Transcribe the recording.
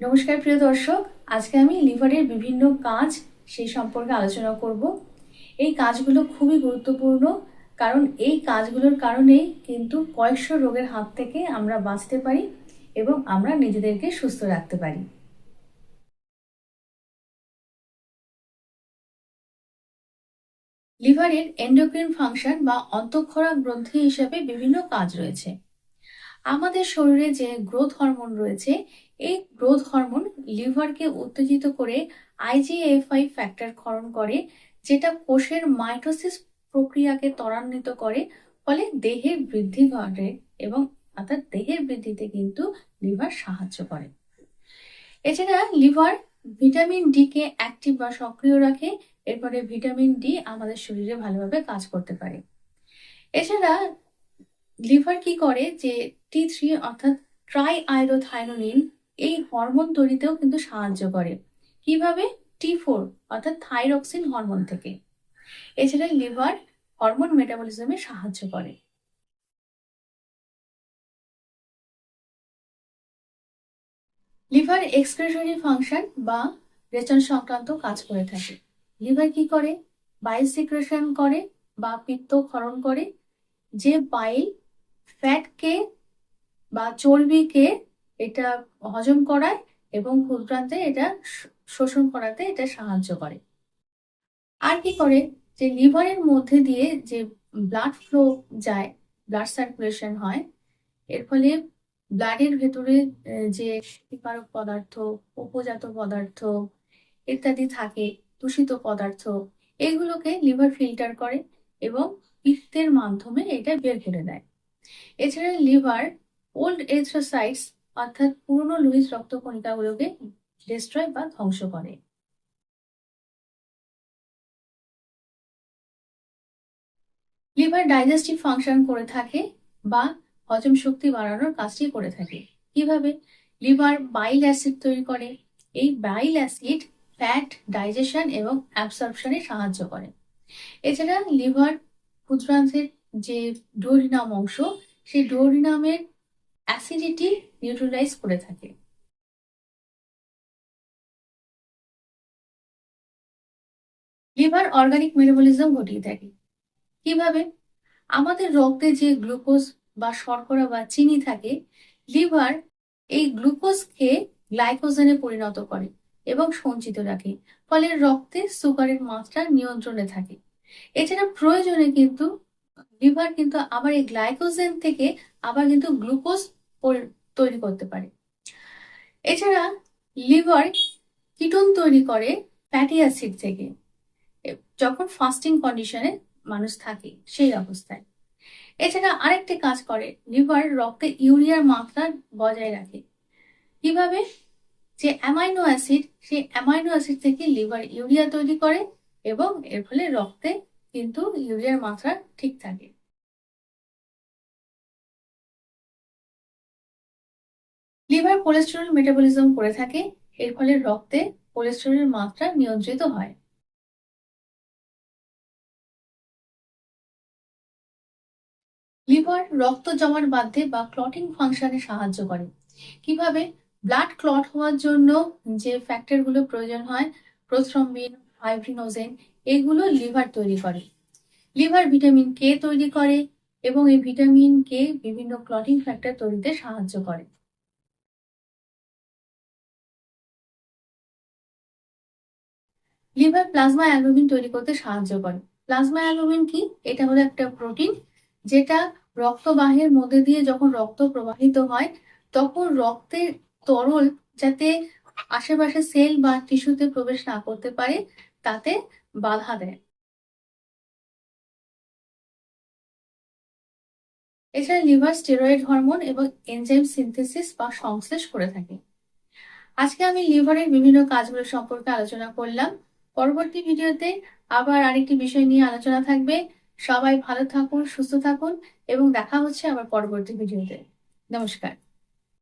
নমস্কার, প্রিয় দর্শক। আজকে আমি লিভারের বিভিন্ন কাজ সেই সম্পর্কে আলোচনা করব। এই কাজগুলো খুবই গুরুত্বপূর্ণ, কারণ এই কাজগুলোর কারণেই কিন্তু কয়েকশো রোগের হাত থেকে আমরা বাঁচতে পারি এবং আমরা নিজেদেরকে সুস্থ রাখতে পারি। লিভারের এন্ডোক্রিন ফাংশন বা অন্তঃক্ষরা গ্রন্থি হিসেবে বিভিন্ন কাজ রয়েছে। আমাদের শরীরে যে গ্রোথ হরমোন রয়েছে, এই গ্রোথ হরমোন লিভারকে উত্তেজিত করে আইজিএফআই ফ্যাক্টর ক্ষরণ করে, যেটা কোষের মাইটোসিস প্রক্রিয়াকে ত্বরান্বিত করে, ফলে দেহের বৃদ্ধি ঘটে এবং অর্থাৎ দেহের বৃদ্ধিতে কিন্তু লিভার সাহায্য করে। এছাড়া লিভার ভিটামিন ডি কে অ্যাক্টিভ বা সক্রিয় রাখে, এরপরে ভিটামিন ডি আমাদের শরীরে ভালোভাবে কাজ করতে পারে। এছাড়া লিভার কি করে? যে টি থ্রি অর্থাৎ ট্রাই আয়োডোথাইনোনিন এই হরমোন তৈরিতেও কিন্তু সাহায্য করে। কীভাবে? টি ফোর অর্থাৎ থাইরক্সিন হরমোন থেকে। এছাড়া লিভার হরমোন মেটাবলিজমে সাহায্য করে। লিভার এক্সক্রেটরি ফাংশন বা রেচন সংক্রান্ত কাজ করে থাকে। লিভার কি করে? বাইল সিক্রেশন করে বা পিত্ত ক্ষরণ করে। যে বাইল ফ্যাটকে বা চর্বিকে এটা হজম করায় এবং ক্ষুদ্রান্তে এটা শোষণ করাতে এটা সাহায্য করে। আর কি করে? যে লিভারের মধ্যে দিয়ে যে ব্লাড ফ্লো যায়, ব্লাড সার্কুলেশন হয়, এর ফলে ব্লাডের ভেতরে যে ক্ষতিকারক পদার্থ, উপজাত পদার্থ ইত্যাদি থাকে, দূষিত পদার্থ, এগুলোকে লিভার ফিল্টার করে এবং পিত্তের মাধ্যমে এটা বের করে দেয়। এছাড়া লিভার, ওল্ড এথ্রোসাইটস, অর্থাৎ পুরনো লোহিত রক্তকণিকাগুলোকে ডিস্ট্রয় বা ধ্বংস করে। লিভার ডাইজেস্টিভ ফাংশন করে থাকে বা হজম শক্তি বাড়ানোর কাজটি করে থাকে। কীভাবে? লিভার বাইল অ্যাসিড তৈরি করে। এই বাইল অ্যাসিড ফ্যাট ডাইজেশন এবং অ্যাবসর্পশনে সাহায্য করে। এছাড়া লিভার ক্ষুদ্রান্তের যে ডোরিনাম অংশ সেই ডোরিনামের অ্যাসিডিটি নিউট্রালাইজ করে থাকে। লিভার অর্গানিক মেটাবলিজম ঘটিয়ে থাকে। কীভাবে? আমাদের রক্তে যে গ্লুকোজ বা শর্করা বা চিনি থাকে, লিভার এই গ্লুকোজকে গ্লাইকোজেনে পরিণত করে এবং সঞ্চিত রাখে, ফলে রক্তে সুগারের মাত্রা নিয়ন্ত্রণে থাকে। এছাড়া প্রয়োজনে কিন্তু লিভার কিন্তু আবার এই গ্লাইকোজেন থেকে আবার কিন্তু গ্লুকোজ তৈরি করতে পারে। এছাড়া লিভার কিটোন তৈরি করে ফ্যাটি অ্যাসিড থেকে। যখন ফাস্টিং কন্ডিশনে মানুষ থাকে, সেই অবস্থায়। এছাড়া আরেকটি কাজ করে, লিভার রক্তে ইউরিয়ার মাত্রা বজায় রাখে। কীভাবে? যে অ্যামাইনো অ্যাসিড, সেই অ্যামাইনো অ্যাসিড থেকে লিভার ইউরিয়া তৈরি করে এবং এর ফলে রক্তে কিন্তু ইউরিয়ার মাত্রা ঠিক থাকে। লিভার কোলেস্টেরল মেটাবলিজম করে থাকে, এর ফলে রক্তে কোলেস্টেরলের মাত্রা নিয়ন্ত্রিত হয়। লিভার রক্ত জমাট বাঁধতে বা ক্লটিং ফাংশনে সাহায্য করে। কীভাবে? ব্লাড ক্লট হওয়ার জন্য যে ফ্যাক্টরগুলো প্রয়োজন হয়, প্রোথ্রম্বিন ফাইব্রিনোজেন এগুলো লিভার তৈরি করে। লিভার ভিটামিন কে তৈরি করে এবং এই ভিটামিন কে বিভিন্ন ক্লটিং ফ্যাক্টর তৈরিতে সাহায্য করে। লিভার প্লাজমা অ্যালবুমিন তৈরি করতে সাহায্য করে। প্লাজমা অ্যালবুমিন কি? এটা হলো একটা প্রোটিন যেটা রক্তবাহের মধ্যে দিয়ে যখন রক্ত প্রবাহিত হয়, তখন রক্তের তরল যাতে আশেপাশে সেল বা টিস্যুতে প্রবেশ না করতে পারে তাতে বাধা দেয়। এছাড়া লিভার স্টেরয়েড হরমোন এবং এনজাইম সিনথেসিস বা সংশ্লেষ করে থাকে। আজকে আমি লিভারের বিভিন্ন কাজগুলো সম্পর্কে আলোচনা করলাম। পরবর্তী ভিডিওতে আবার আরেকটি বিষয় নিয়ে আলোচনা থাকবে। সবাই ভালো থাকুন, সুস্থ থাকুন এবং দেখা হচ্ছে আবার পরবর্তী ভিডিওতে। নমস্কার।